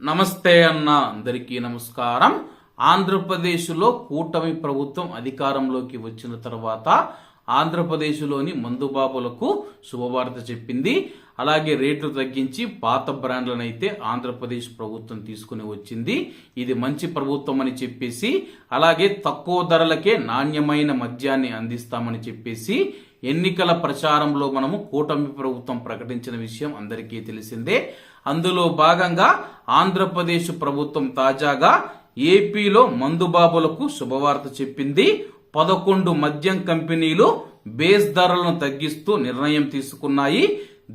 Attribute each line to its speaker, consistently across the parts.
Speaker 1: నమస్తే అన్న అందరికీ నమస్కారం. ఆంధ్రప్రదేశ్లో కూటమి ప్రభుత్వం అధికారంలోకి వచ్చిన తర్వాత ఆంధ్రప్రదేశ్లోని మందుబాబులకు శుభవార్త చెప్పింది. అలాగే రేట్లు తగ్గించి పాత బ్రాండ్లను అయితే ఆంధ్రప్రదేశ్ ప్రభుత్వం తీసుకుని వచ్చింది. ఇది మంచి ప్రభుత్వం అని చెప్పేసి అలాగే తక్కువ ధరలకే నాణ్యమైన మద్యాన్ని అందిస్తామని చెప్పేసి ఎన్నికల ప్రచారంలో మనము కూటమి ప్రభుత్వం ప్రకటించిన విషయం అందరికీ తెలిసిందే. అందులో భాగంగా ఆంధ్రప్రదేశ్ ప్రభుత్వం తాజాగా ఏపీలో మందుబాబులకు శుభవార్త చెప్పింది. పదకొండు మద్యం కంపెనీలు బేస్ ధరలను తగ్గిస్తూ నిర్ణయం తీసుకున్నాయి.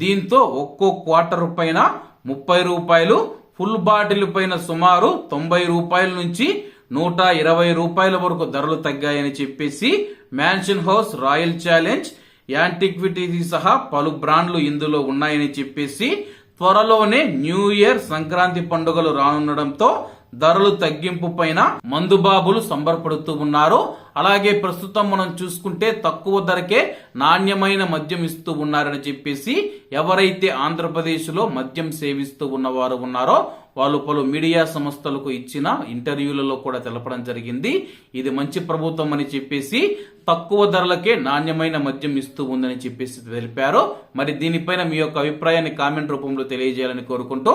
Speaker 1: దీంతో ఒక్కో క్వార్టర్ పైన ముప్పై రూపాయలు ఫుల్ బాటిల్ పైన సుమారు తొంభై రూపాయల నుంచి నూట ఇరవై రూపాయల వరకు ధరలు తగ్గాయని చెప్పేసి Mansion House Royal Challenge Antiquity సహా పలు బ్రాండ్లు ఇందులో ఉన్నాయని చెప్పేసి త్వరలోనే న్యూ ఇయర్ సంక్రాంతి పండుగలు రానుండడంతో ధరలు తగ్గింపు పైన మందుబాబులు సంబరపడుతూ ఉన్నారు. అలాగే ప్రస్తుతం మనం చూసుకుంటే తక్కువ ధరకే నాణ్యమైన మద్యం ఇస్తూ ఉన్నారని చెప్పేసి ఎవరైతే ఆంధ్రప్రదేశ్లో మద్యం సేవిస్తూ ఉన్నవారు ఉన్నారో వాళ్ళు పలు మీడియా సంస్థలకు ఇచ్చిన ఇంటర్వ్యూలలో కూడా తెలపడం జరిగింది. ఇది మంచి ప్రభుత్వం అని చెప్పేసి తక్కువ ధరలకే నాణ్యమైన మద్యం ఇస్తూ ఉందని చెప్పేసి తెలిపారు. మరి దీనిపైన మీ యొక్క అభిప్రాయాన్ని కామెంట్ రూపంలో తెలియజేయాలని కోరుకుంటూ